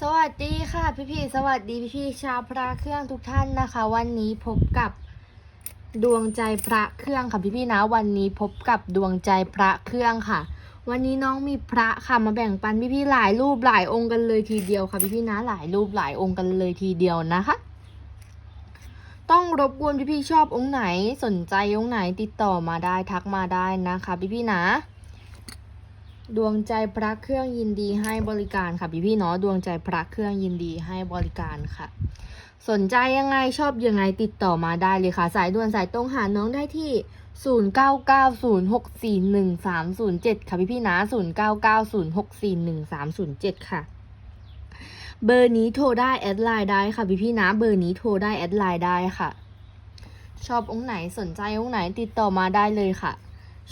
สวัสดีค่ะพี่พี่สวัสดีพี่พี่ชาวพระเครื่องทุกท่านนะคะ วันนี้พบกับดวงใจพระเครื่องค่ะพี่พี่นะ วันนี้พบกับดวงใจพระเครื่องค่ะ วันนี้น้องมีพระค่ะมาแบ่งปันพี่พี่หลายรูปหลายองค์กันเลยทีเดียวค่ะพี่พี่นะหลายรูปหลายองค์กันเลยทีเดียวนะคะ ต้องรบกวนพี่พี่ชอบองค์ไหนสนใจองค์ไหนติดต่อมาได้ทักมาได้นะคะ พี่พี่นะ ดวงใจพระเครื่องยินดีให้บริการค่ะพี่พี่เนาะดวงใจพระเครื่องยินดีให้บริการค่ะ สนใจยังไงชอบยังไงติดต่อมาได้เลยค่ะ สายด่วนสายตรงหาน้องได้ที่ 0990641307 ค่ะพี่พี่นะ0990641307 ค่ะ เบอร์นี้โทรได้แอดไลน์ได้ค่ะพี่พี่นะเบอร์นี้โทรได้แอดไลน์ได้ค่ะ ชอบองค์ไหนสนใจองค์ไหนติดต่อมาได้เลยค่ะ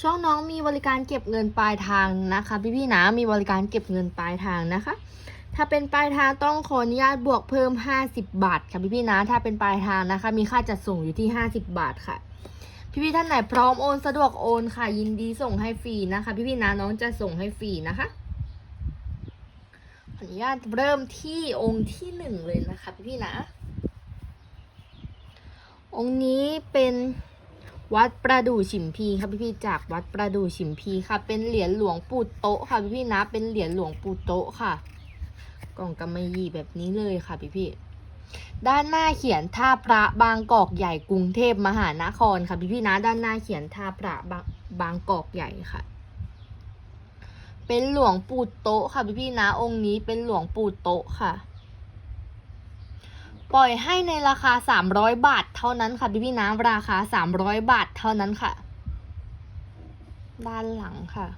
ช่องน้องมีบริการเก็บเงินปลายทางนะคะ พี่ๆนะมีบริการเก็บเงินปลายทางนะคะ ถ้าเป็นปลายทางต้องขออนุญาตบวกเพิ่ม 50 บาทค่ะพี่ๆนะ ถ้าเป็นปลายทางนะคะ มีค่าจัดส่งอยู่ที่ 50 บาทค่ะ พี่ๆท่านไหนพร้อมโอนสะดวกโอนค่ะ ยินดีส่งให้ฟรีนะคะ พี่ๆนะน้องจะส่งให้ฟรีนะคะขออนุญาตเริ่มที่องค์ที่หนึ่งเลยนะคะพี่ๆนะ องค์นี้เป็น วัดประดู่ฉิมพีค่ะพี่ๆจากวัดประดู่ฉิมพีค่ะ เป็นเหรียญหลวงปู่โตะค่ะพี่ๆนะ เป็นเหรียญหลวงปู่โตะค่ะ กล่องกำมะหยี่แบบนี้เลยค่ะพี่ๆด้านหน้าเขียนท่าพระบางกอกใหญ่กรุงเทพมหานครค่ะพี่ๆนะด้านหน้าเขียนท่าพระบางบางกอกใหญ่ค่ะ เป็นหลวงปู่โตะค่ะพี่ๆนะองค์นี้เป็นหลวงปู่โตะค่ะ ปล่อยให้ในราคา 300 บาท เท่านั้นค่ะพี่พี่น้ำราคา 300 บาทเท่านั้นค่ะ ด้านหลังค่ะ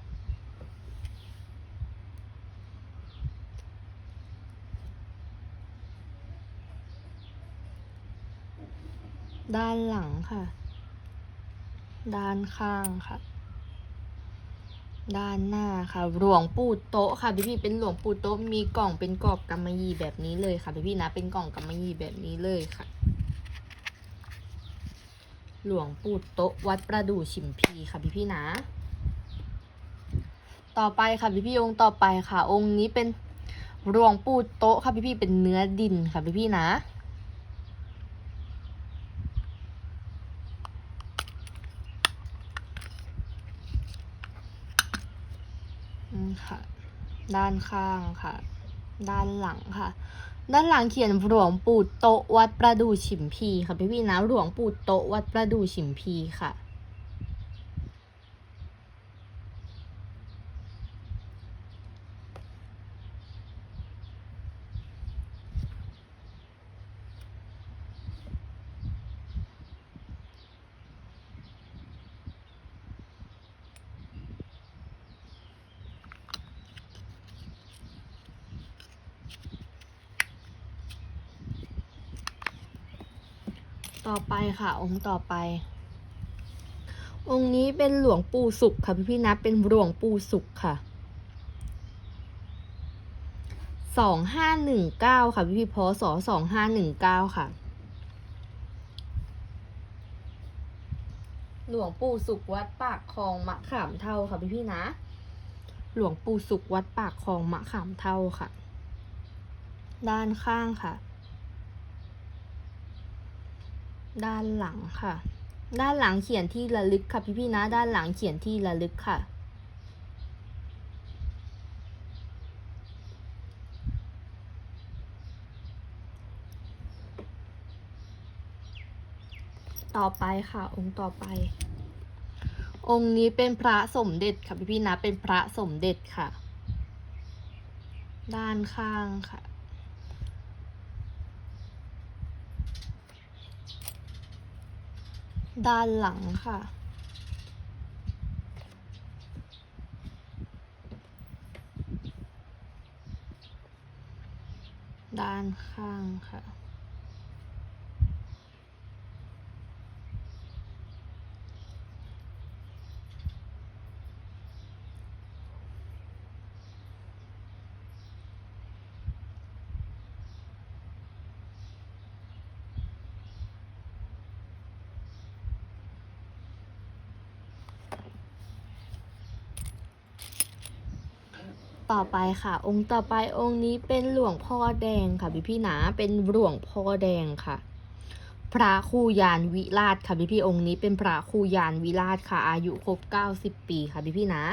ด้านหลังค่ะ ด้านข้างค่ะ ด้านหน้าค่ะ หลวงปู่โต๊ะค่ะพี่พี่เป็นหลวงปู่โต๊ะมีกล่องเป็นกรอบกำมะหยี่แบบนี้เลยค่ะพี่พี่นะเป็นกล่องกำมะหยี่แบบนี้เลยค่ะ หลวงปู่โต๊ะวัดประดู่ฉิมพีค่ะพี่พี่นะ ต่อไปค่ะพี่พี่องค์ต่อไปค่ะ องค์นี้เป็นหลวงปู่โต๊ะค่ะพี่พี่เป็นเนื้อดินค่ะพี่พี่นะ อืมค่ะ ด้านข้างค่ะ ด้านหลังค่ะ ด้านหลังเขียนหลวงปู่โตวัดประดู่ฉิมพีค่ะพี่พี่นะหลวงปู่โตวัดประดู่ฉิมพีค่ะ ต่อไปค่ะ องค์ต่อไป องค์นี้เป็นหลวงปู่สุขค่ะพี่พี่นะเป็นหลวงปู่สุขค่ะสองห้าหนึ่งเก้าค่ะพี่พี่ๆพศสองห้าหนึ่งเก้าค่ะ หลวงปู่สุขวัดปากคลองมะขามเท่าค่ะพี่พี่นะ หลวงปู่สุขวัดปากคลองมะขามเท่าค่ะ ด้านข้างค่ะ ด้านหลังค่ะ ด้านหลังเขียนที่ระลึกค่ะพี่พี่ๆนะ ด้านหลังเขียนที่ระลึกค่ะ ต่อไปค่ะ องค์ต่อไป องค์นี้เป็นพระสมเด็จค่ะพี่พี่ๆนะ เป็นพระสมเด็จค่ะ ด้านข้างค่ะ ด้านหลังค่ะ ด้านข้างค่ะ ต่อไปค่ะ องค์ต่อไปองค์นี้เป็นหลวงพ่อแดงค่ะพี่พี่ๆนะเป็นหลวงพ่อแดงค่ะ พระคูยานวิราชค่ะพี่พี่องค์นี้เป็นพระคูยานวิราชค่ะ อายุครบ90ปีค่ะพี่พี่นะ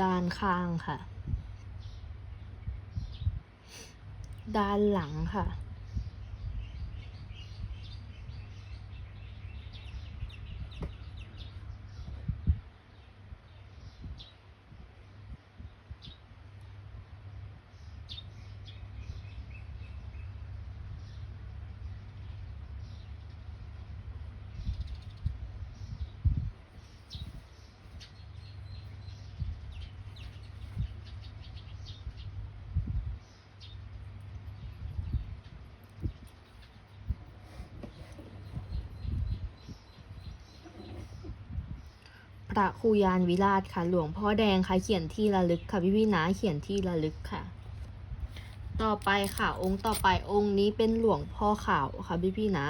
ด้านข้างค่ะ ด้านหลังค่ะ พระครูยานวิราชค่ะ หลวงพ่อแดงค่ะ เขียนที่ระลึกค่ะพี่พี่นะเขียนที่ระลึกค่ะ ต่อไปค่ะ องค์ต่อไปองค์นี้เป็นหลวงพ่อขาวค่ะพี่พี่นะ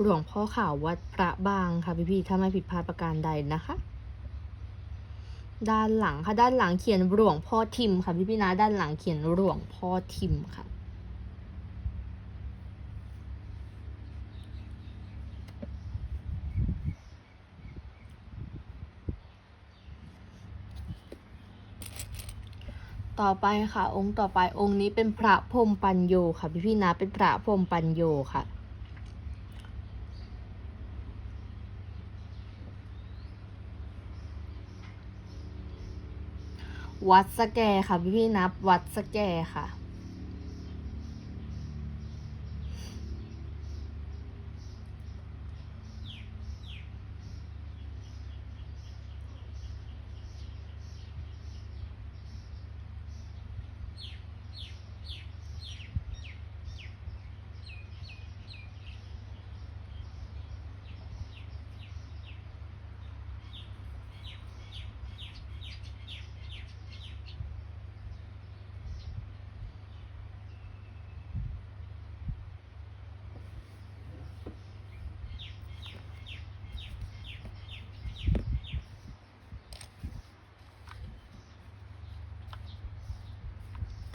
หลวงพ่อขาววัดพระบางค่ะพี่พี่ถ้าไม่ผิดพลาดประการใดนะคะ ด้านหลังค่ะด้านหลังเขียนหลวงพ่อทิมค่ะพี่พี่นะด้านหลังเขียนหลวงพ่อทิมค่ะ ต่อไปค่ะ องค์ต่อไปองค์นี้เป็นพระพรมปัญโยค่ะพี่พี่นะเป็นพระพรมปัญโยค่ะ วัดสแกค่ะพี่พี่นับวัดสแกค่ะ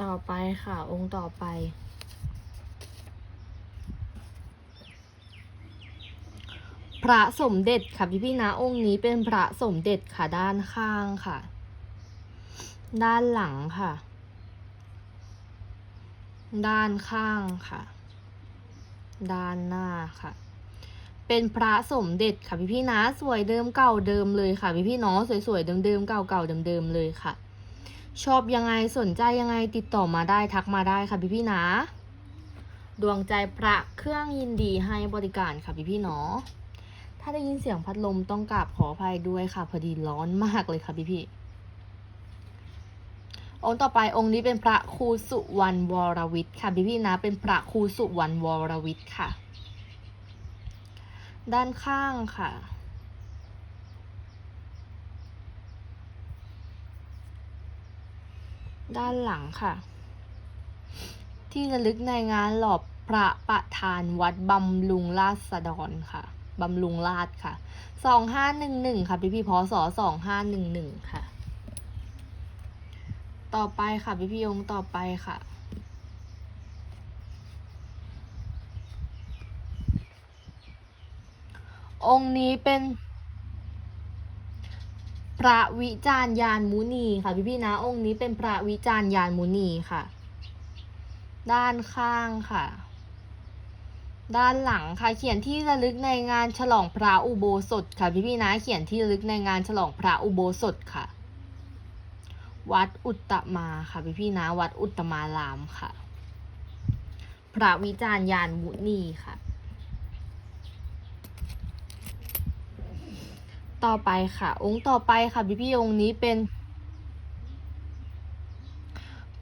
ต่อไปค่ะ องค์ต่อไป พระสมเด็จค่ะพี่พี่นะองค์นี้เป็นพระสมเด็จค่ะด้านข้างค่ะ ด้านหลังค่ะ ด้านข้างค่ะ ด้านหน้าค่ะเป็นพระสมเด็จค่ะพี่พี่นะ สวยเดิมเก่าเดิมเลยค่ะพี่พี่ๆเนาะสวยๆเดิมๆเก่าๆเดิมๆเลยค่ะ ชอบยังไงสนใจยังไงติดต่อมาได้ทักมาได้ค่ะพี่พี่นะ ดวงใจพระเครื่องยินดีให้บริการค่ะพี่พี่เนาะถ้าได้ยินเสียงพัดลมต้องกราบขออภัยด้วยค่ะ พอดีร้อนมากเลยค่ะพี่พี่องค์ต่อไปองค์นี้เป็นพระครูสุวรรณวรวิทย์ค่ะพี่พี่นะ เป็นพระครูสุวรรณวรวิทย์ค่ะ ด้านข้างค่ะ ด้านหลังค่ะ ที่ระลึกในงานหลอบพระประธานวัดบำรุงราษฎรค่ะบำรุงราชค่ะ สองห้าหนึ่งหนึ่งค่ะ พี่พี่พศสองห้าหนึ่งหนึ่งค่ะ ต่อไปค่ะ พี่พี่องค์ต่อไปค่ะ องค์นี้เป็น พระวิจารยานมุนีค่ะพี่พี่นะองค์นี้เป็นพระวิจารยานมุนีค่ะ ด้านข้างค่ะ ด้านหลังค่ะเขียนที่ระลึกในงานฉลองพระอุโบสถค่ะพี่พี่นะเขียนที่ระลึกในงานฉลองพระอุโบสถค่ะ วัดอุตตมาค่ะพี่พี่นะวัดอุตตมารามค่ะ พระวิจารยานมุนีค่ะ ต่อไปค่ะ องค์ต่อไปค่ะพี่พี่องค์นี้เป็น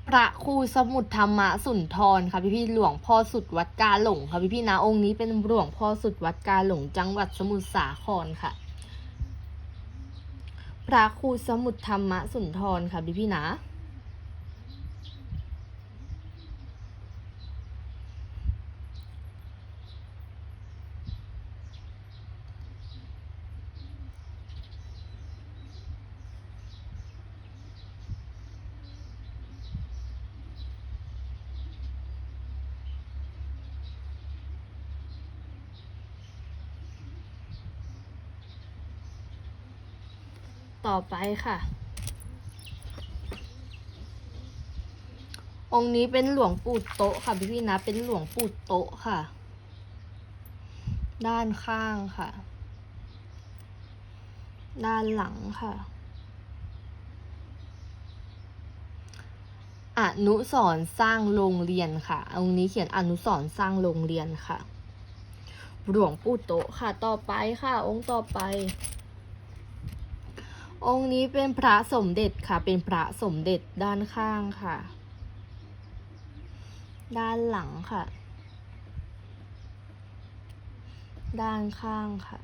พระครูสมุทรธรรมสุนทรค่ะพี่พี่หลวงพ่อสุดวัดกาหลงค่ะพี่พี่นะองค์นี้เป็นหลวงพ่อสุดวัดกาหลงจังหวัดสมุทรสาครค่ะ พระครูสมุทรธรรมสุนทรค่ะพี่พี่นะ อไปค่ะ องค์นี้เป็นหลวงปู่โตค่ะพี่พี่ๆนะ เป็นหลวงปู่โตค่ะ ด้านข้างค่ะ ด้านหลังค่ะอนุสรสร้างโรงเรียนค่ะองค์นี้เขียนอนุสรสร้างโรงเรียนค่ะ หลวงปู่โตค่ะ ต่อไปค่ะ องค์ต่อไป องค์นี้เป็นพระสมเด็จค่ะ เป็นพระสมเด็จด้านข้างค่ะ ด้านหลังค่ะ ด้านข้างค่ะ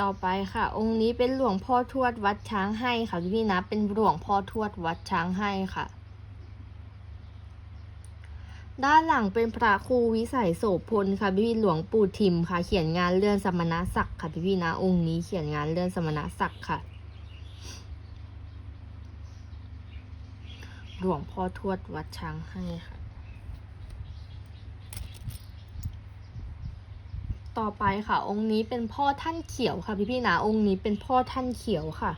ต่อไปค่ะ องค์นี้เป็นหลวงพ่อทวดวัดช้างให้ค่ะพี่พี่นะ เป็นหลวงพ่อทวดวัดช้างให้ค่ะ ด้านหลังเป็นพระครูวิสัยโสพลค่ะพี่พี่หลวงปู่ทิมค่ะ เขียนงานเลื่อนสมณศักดิ์ค่ะพี่พี่นะ องค์นี้เขียนงานเลื่อนสมณศักดิ์ค่ะ หลวงพ่อทวดวัดช้างให้ค่ะ ต่อไปค่ะ องค์นี้เป็นพ่อท่านเขียวค่ะพี่พี่นะองค์นี้เป็นพ่อท่านเขียวค่ะ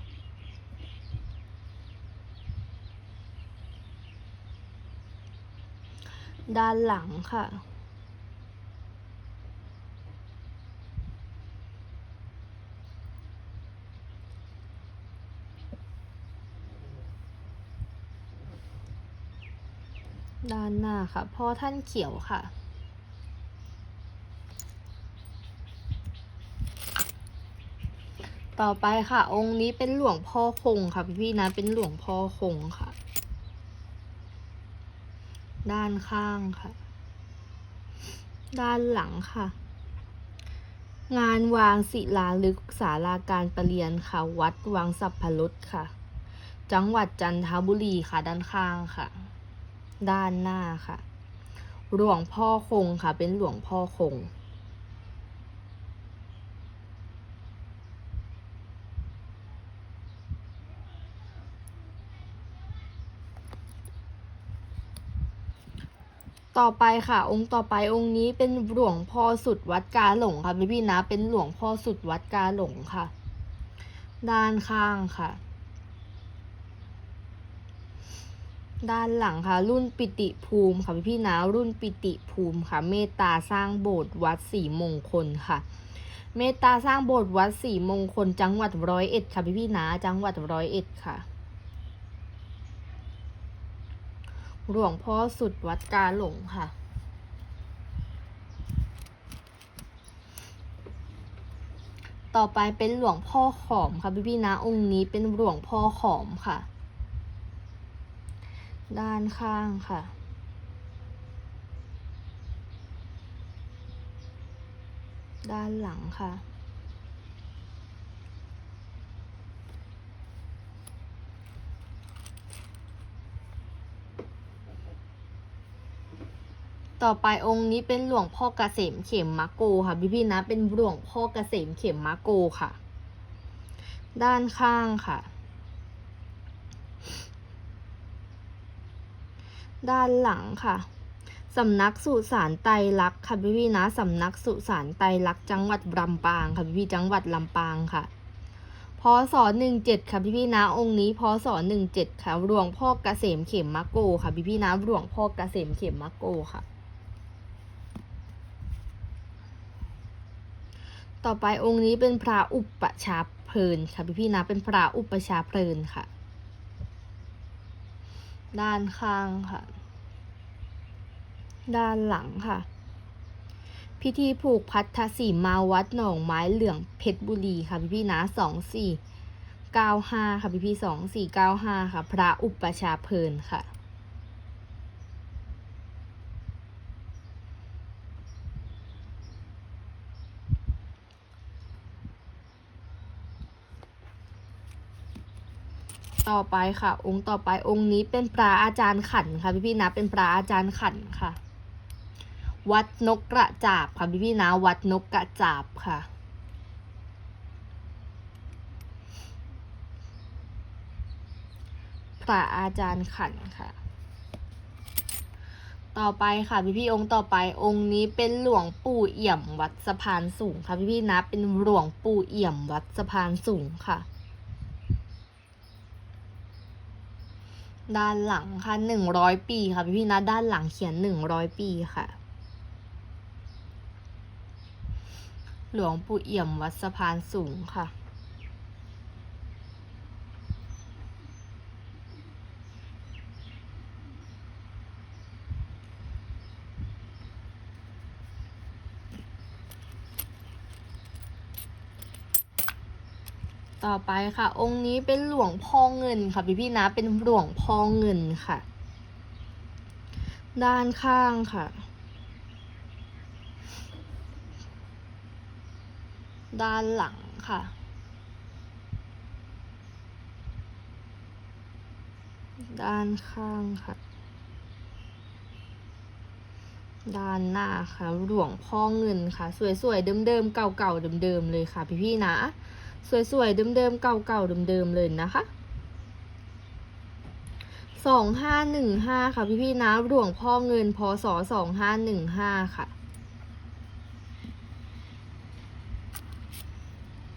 ด้านหลังค่ะด้านหน้าค่ะพ่อท่านเขียวค่ะ ต่อไปค่ะ องค์นี้เป็นหลวงพ่อคงค่ะพี่ๆนะเป็นหลวงพ่อคงค่ะ ด้านข้างค่ะ ด้านหลังค่ะ งานวางศิลาลึกศาลาการประเรียนค่ะ วัดวังสัพพรุษค่ะ จังหวัดจันทบุรีค่ะ ด้านข้างค่ะ ด้านหน้าค่ะ หลวงพ่อคงค่ะ เป็นหลวงพ่อคง ต่อไปค่ะ องค์ต่อไปองค์นี้เป็นหลวงพ่อสุดวัดกาหลงค่ะพี่พี่นะ เป็นหลวงพ่อสุดวัดกาหลงค่ะ ด้านข้างค่ะ ด้านหลังค่ะ รุ่นปิติภูมิค่ะพี่พี่นะ รุ่นปิติภูมิค่ะ เมตตาสร้างโบสถ์วัดสีมงคลค่ะ เมตตาสร้างโบสถ์วัดสีมงคล จังหวัดร้อยเอ็ดค่ะพี่พี่นะ จังหวัดร้อยเอ็ดค่ะ หลวงพ่อสุดวัดกาหลงค่ะ ต่อไปเป็นหลวงพ่อขอมค่ะพี่พี่ๆนะองค์นี้เป็นหลวงพ่อขอมค่ะ ด้านข้างค่ะด้านหลังค่ะ ต่อไปองค์นี้เป็นหลวงพ่อเกษมเข็มมะโกค่ะพี่พี่นะ เป็นหลวงพ่อเกษมเข็มมะโกค่ะ ด้านข้างค่ะ ด้านหลังค่ะสำนักสุสานไตรลักษ์ค่ะพี่พี่นะสำนักสุสานไตรลักษ์จังหวัดลำปางค่ะพี่พี่จังหวัดลำปางค่ะพศหนึ่งเจ็ดค่ะพี่พี่นะองค์นี้พศหนึ่งเจ็ดค่ะหลวงพ่อเกษมเข็มมะโกค่ะพี่พี่นะหลวงพ่อเกษมเข็มมะโกค่ะ ต่อไปองค์นี้เป็นพระอุปชาเพลินค่ะพี่พี่นะเป็นพระอุปชาเพลินค่ะ ด้านข้างค่ะ ด้านหลังค่ะ พิธีผูกพัทธสีมาวัดหนองไม้เหลืองเพชรบุรีค่ะพี่พี่นะสองสี่เก้าห้าค่ะพี่พี่สองสี่เก้าห้าค่ะ พระอุปชาเพลินค่ะ ต่อไปค่ะ องค์ต่อไปองค์นี้เป็นพระอาจารย์ขันค่ะพี่พี่นะเป็นพระอาจารย์ขันค่ะ วัดนกกระจาบค่ะพี่พี่นะวัดนกกระจาบค่ะพระอาจารย์ขันค่ะ ต่อไปค่ะพี่พี่องค์ต่อไปองค์นี้เป็นหลวงปู่เอี่ยมวัดสะพานสูงค่ะพี่พี่นะเป็นหลวงปู่เอี่ยมวัดสะพานสูงค่ะ ด้านหลังค่ะหนึ่งร้อยปีค่ะพี่พี่นะด้านหลังเขียนหนึ่งร้อยปีค่ะ หลวงปู่เอี่ยมวัดสะพานสูงค่ะ ต่อไปค่ะ องค์นี้เป็นหลวงพ่อเงินค่ะพี่พี่นะเป็นหลวงพ่อเงินค่ะ ด้านข้างค่ะ ด้านหลังค่ะ ด้านข้างค่ะ ด้านหน้าค่ะหลวงพ่อเงินค่ะ สวยๆเดิมๆเก่าๆเดิมๆเลยค่ะ พี่ๆนะ สวยๆ เดิมๆ เก่าๆ เดิมๆ เลยนะคะสองห้าหนึ่งห้าค่ะพี่ๆนะหลวงพ่อเงินพศสองห้าหนึ่งห้าค่ะ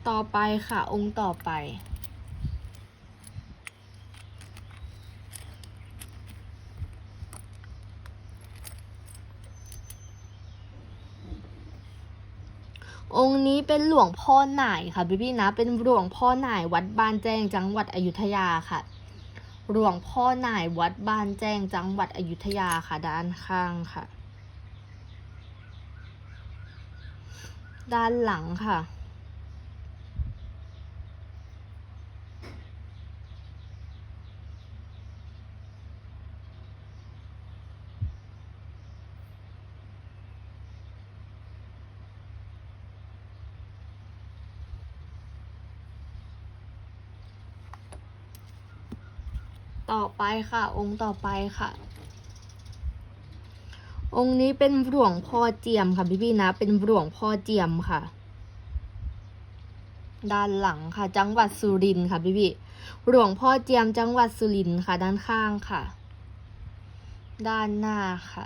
ต่อไปค่ะองค์ต่อไป องค์นี้เป็นหลวงพ่อหน่ายค่ะพี่พี่ๆนะ เป็นหลวงพ่อหน่ายวัดบ้านแจ้งจังหวัดอยุธยาค่ะ หลวงพ่อหน่ายวัดบ้านแจ้งจังหวัดอยุธยาค่ะ ด้านข้างค่ะ ด้านหลังค่ะ ไปค่ะ องค์ต่อไปค่ะ องค์นี้เป็นหลวงพ่อเจียมค่ะพี่พี่นะ เป็นหลวงพ่อเจียมค่ะ ด้านหลังค่ะ จังหวัดสุรินทร์ค่ะพี่พี่หลวงพ่อเจียมจังหวัดสุรินทร์ค่ะ ด้านข้างค่ะ ด้านหน้าค่ะ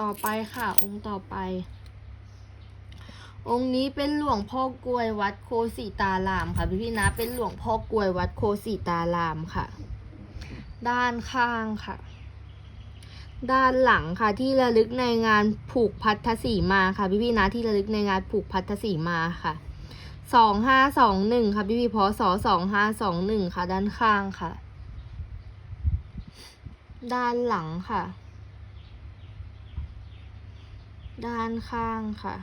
ต่อไปค่ะ องค์ต่อไป องค์นี้เป็นหลวงพ่อกลวยวัดโคสีตารามค่ะ พี่พี่นะ เป็นหลวงพ่อกลวยวัดโคสีตารามค่ะ ด้านข้างค่ะ ด้านหลังค่ะที่ระลึกในงานผูกพัทธสีมาค่ะ พี่พี่นะที่ระลึกในงานผูกพัทธสีมาค่ะสองห้าสองหนึ่งค่ะ พี่พี่ๆพศสองห้าสองหนึ่งค่ะ ด้านข้างค่ะ ด้านหลังค่ะ ด้านข้างค่ะ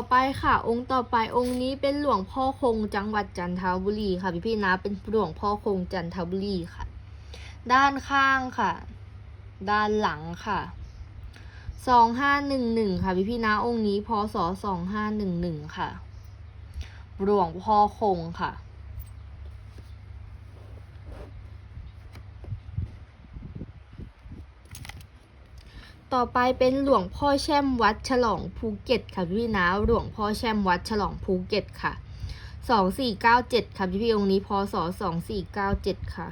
อไปค่ะ องค์ต่อไปองค์นี้เป็นหลวงพ่อคงจังหวัดจันทบุรีค่ะพี่พี่นะเป็นหลวงพ่อคงจันทบุรีค่ะ ด้านข้างค่ะ ด้านหลังค่ะสองห้าหนึ่งหนึ่งค่ะพี่พี่นะองค์นี้พศสองห้าหนึ่งหนึ่งค่ะหลวงพ่อคงค่ะ ต่อไปเป็นหลวงพ่อแช่มวัดฉลองภูเก็ตค่ะพี่นะหลวงพ่อแช่มวัดฉลองภูเก็ตค่ะสองสี่เก้าเจ็ดค่ะพี่พี่องค์นี้พศสองสี่เก้าเจ็ดค่ะ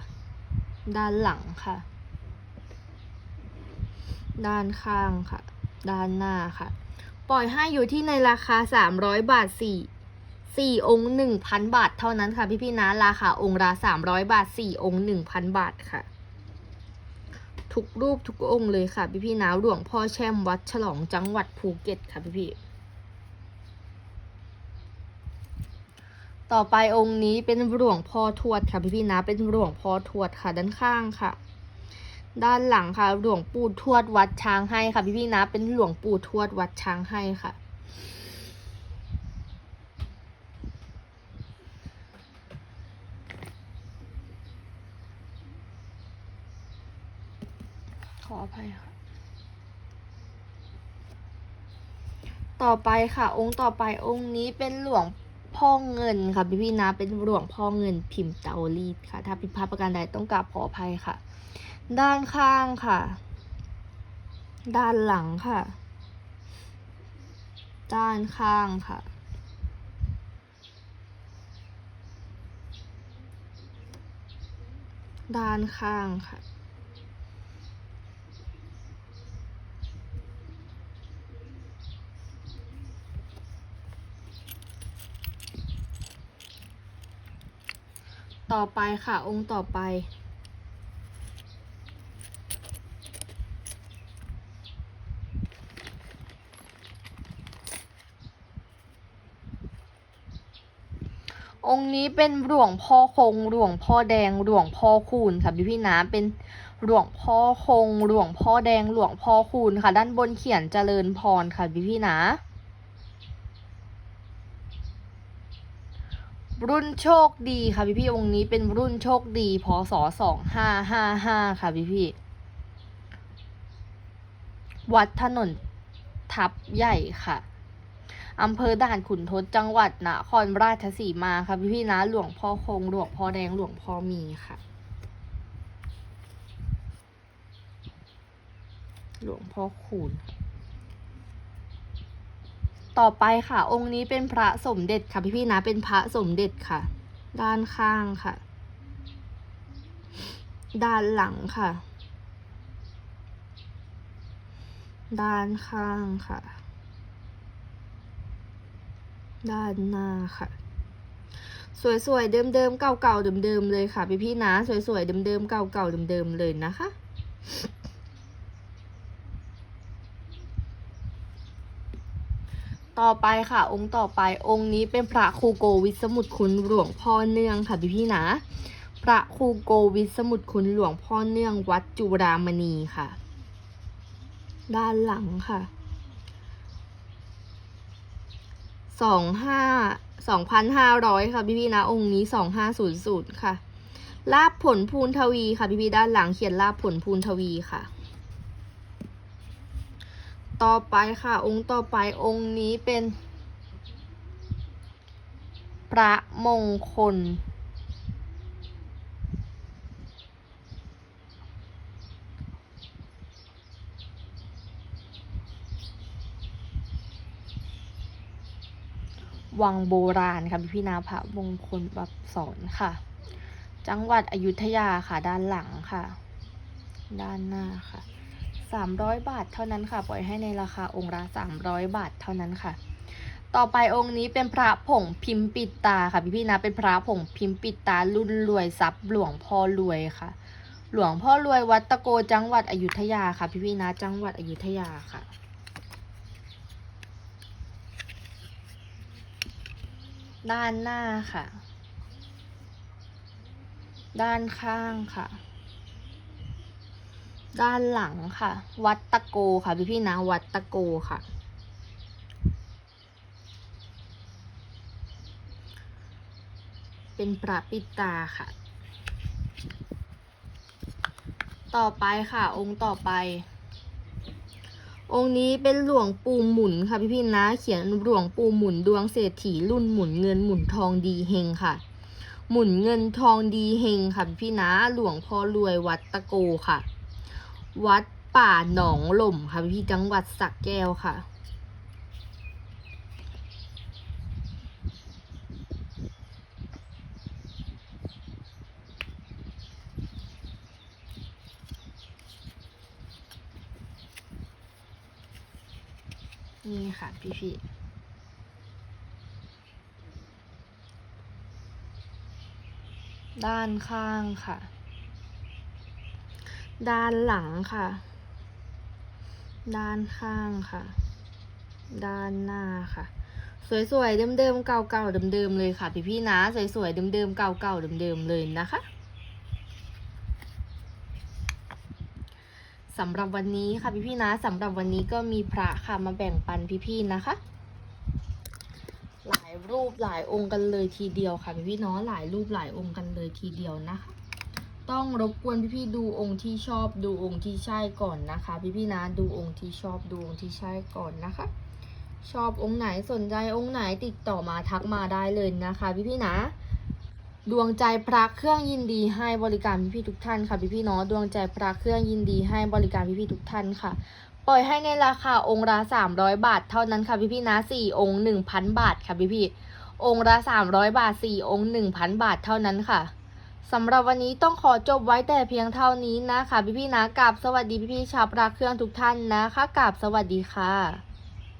ด้านหลังค่ะ ด้านข้างค่ะ ด้านหน้าค่ะ ปล่อยให้อยู่ที่ในราคา300บาท4 4องค์1,000บาทเท่านั้นค่ะพี่พี่นะราคาองค์ละ300บาท4องค์1,000บาทค่ะ ทุกรูปทุกองค์เลยค่ะ พี่พี่ๆนะหลวงพ่อแช่มวัดฉลองจังหวัดภูเก็ตค่ะพี่พี่ต่อไปองค์นี้เป็นหลวงพ่อทวดค่ะพี่พี่นะ เป็นหลวงพ่อทวดค่ะด้านข้างค่ะ ด้านหลังค่ะหลวงปู่ทวดวัดช้างให้ค่ะ พี่พี่นะ เป็นหลวงปู่ทวดวัดช้างให้ค่ะ ข ออภัยค่ะ ต่อไปค่ะ องค์ต่อไปองค์นี้เป็นหลวงพ่อเงินค่ะพี่พี่นะเป็นหลวงพ่อเงินพิมพ์เตารีดค่ะ ถ้าผิดพลาดประการใดต้องกราบขออภัยค่ะ ด้านข้างค่ะ ด้านหลังค่ะ ด้านข้างค่ะด้านข้างค่ะ ต่อไปค่ะ องค์ต่อไป องค์นี้เป็นหลวงพ่อคงหลวงพ่อแดงหลวงพ่อคูณค่ะพี่พี่นะเป็นหลวงพ่อคงหลวงพ่อแดงหลวงพ่อคูณค่ะ ด้านบนเขียนเจริญพรค่ะพี่พี่นะ รุ่นโชคดีค่ะพี่พี่ๆองค์นี้เป็นรุ่นโชคดีพศสองห้าห้าห้าค่ะพี่พี่วัดถนนทับใหญ่ค่ะอำเภอด่านขุนทดจังหวัดนครราชสีมาค่ะพี่พี่นะหลวงพ่อคงหลวงพ่อแดงหลวงพ่อมีค่ะ หลวงพ่อคูณ ต่อไปค่ะ องค์นี้เป็นพระสมเด็จค่ะพี่พี่นะ เป็นพระสมเด็จค่ะ ด้านข้างค่ะ ด้านหลังค่ะ ด้านข้างค่ะ ด้านหน้าค่ะสวยๆ เดิมๆ เก่าๆ เดิมๆ เลยค่ะพี่พี่ๆนะ สวยๆ เดิมๆ เก่าๆ เดิมๆ เลยนะคะ ต่อไปค่ะ องค์ต่อไปองค์นี้เป็นพระครูโกวิสมุทรคุณหลวงพ่อเนื่องค่ะพี่พี่นะ พระครูโกวิสมุทรคุณหลวงพ่อเนื่องวัดจุรามณีค่ะ ด้านหลังค่ะสองห้าสองพันห้าร้อยค่ะพี่พี่นะองค์นี้สองห้าศูนย์ศูนย์ค่ะลาบผลพูนทวีค่ะพี่พี่ด้านหลังเขียนลาบผลพูนทวีค่ะ ต่อไปค่ะ องค์ต่อไปองค์นี้เป็นพระมงคล วังโบราณค่ะพี่นาพระมงคลแบบสอนค่ะ จังหวัดอยุธยาค่ะด้านหลังค่ะ ด้านหน้าค่ะ สามร้อยบาทเท่านั้นค่ะ ปล่อยให้ในราคาองค์ละสามร้อยบาทเท่านั้นค่ะ ต่อไปองค์นี้เป็นพระผงพิมพ์ปิดตาค่ะพี่พี่นะ เป็นพระผงพิมพ์ปิดตารุ่นรวยทรัพย์หลวงพ่อรวยค่ะ หลวงพ่อรวยวัดตะโกจังหวัดอยุธยาค่ะ พี่พี่นะจังหวัดอยุธยาค่ะด้านหน้าค่ะ ด้านข้างค่ะ ด้านหลังค่ะ วัดตะโกค่ะพี่พี่นะ วัดตะโกค่ะ เป็นพระปิตาค่ะ ต่อไปค่ะ องค์ต่อไป องค์นี้เป็นหลวงปู่หมุนค่ะพี่พี่นะ เขียนหลวงปู่หมุนดวงเศรษฐีรุ่นหมุนเงินหมุนทองดีเฮงค่ะหมุนเงินทองดีเฮงค่ะพี่พี่นะหลวงพ่อรวยวัดตะโกค่ะ วัดป่าหนองหล่มค่ะพี่จังหวัดสักแก้วค่ะ นี่ค่ะพี่พี่ด้านข้างค่ะ ด้านหลังค่ะ ด้านข้างค่ะ ด้านหน้าค่ะ สวยๆเดิมๆเก่าๆเดิมๆเลยค่ะพี่ๆนะสวยๆเดิมๆเก่าๆเดิมๆเลยนะคะสำหรับวันนี้ค่ะพี่ๆนะสำหรับวันนี้ก็มีพระค่ะมาแบ่งปันพี่ๆนะคะ หลายรูปหลายองค์กันเลยทีเดียวค่ะพี่ๆเนาะหลายรูปหลายองค์กันเลยทีเดียวนะคะ ต้องรบกวนพี่ๆดูองค์ที่ชอบดูองค์ที่ใช่ก่อนนะคะ พี่ๆนะดูองค์ที่ชอบดูองค์ที่ใช่ก่อนนะคะ ชอบองค์ไหนสนใจองค์ไหนติดต่อมาทักมาได้เลยนะคะ พี่ๆนะ ดวงใจพระเครื่องยินดีให้บริการพี่ๆทุกท่านค่ะพี่ๆเนาะดวงใจพระเครื่องยินดีให้บริการพี่ๆทุกท่านค่ะปล่อยให้ในราคาองค์ละ300 บาท เท่านั้นค่ะพี่ๆนะ4องค์1,000 บาทค่ะพี่ๆองค์ละ300 บาท4องค์1,000 บาทเท่านั้นค่ะ สำหรับวันนี้ต้องขอจบไว้แต่เพียงเท่านี้นะคะ พี่พี่นะกับสวัสดีพี่พี่ชาวปราเครื่องทุกท่านนะคะกับสวัสดีค่ะ